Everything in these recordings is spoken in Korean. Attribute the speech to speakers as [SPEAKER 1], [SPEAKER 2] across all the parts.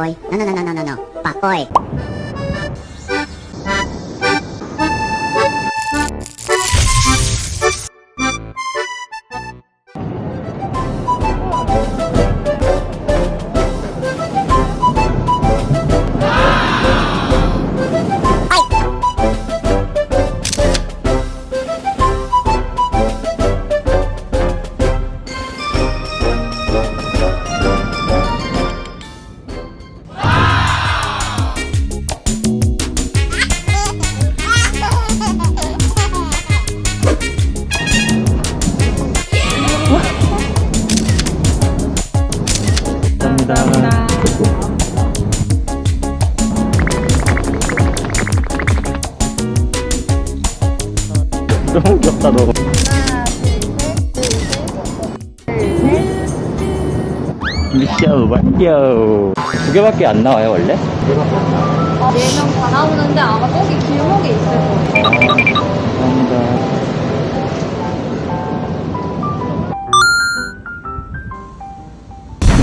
[SPEAKER 1] Papoy. No, no, no, no, no, no, no.
[SPEAKER 2] 감사합니다. 너무 귀엽다 너. 완료. 두 개밖에 안 나와요 원래? 어,
[SPEAKER 3] 4명 다 나오는데 아마 거기 길목에 있을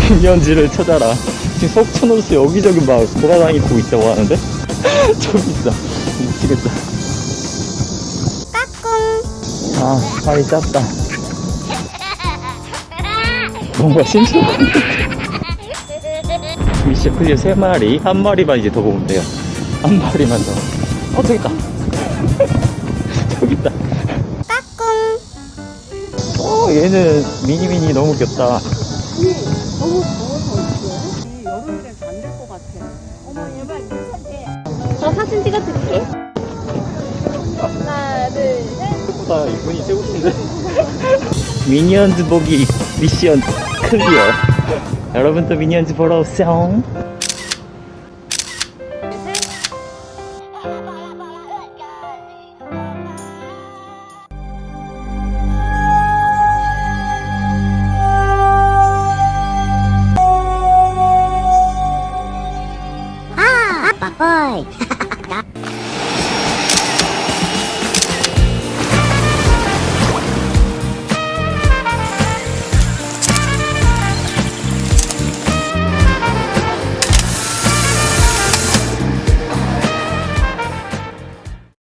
[SPEAKER 2] 미니언즈를 찾아라. 지금 속초노스 여기저기 막 돌아다니고 있다고 하는데? 저기 있어. 미치겠다. 아, 팔이 짧다. 뭔가 심심한데. 미션 클리어 3마리, 한 마리만 이제 더 보면 돼요. 한 마리만 더. 어, 저기 있다. 저기 있다. 어, 얘는 미니미니 너무 귀엽다. 이
[SPEAKER 3] 너무 더워서 어떡해?
[SPEAKER 4] 여름이라 안될
[SPEAKER 3] 것 같아. 어머 얘봐 괜찮대. 저 사진 찍어드릴게. 하나 둘 셋.
[SPEAKER 2] 보다 이분이 세고 싶은데. 미니언즈 보기 미션 클리어. 여러분도 미니언즈 보러 오세요. 셋.
[SPEAKER 1] way.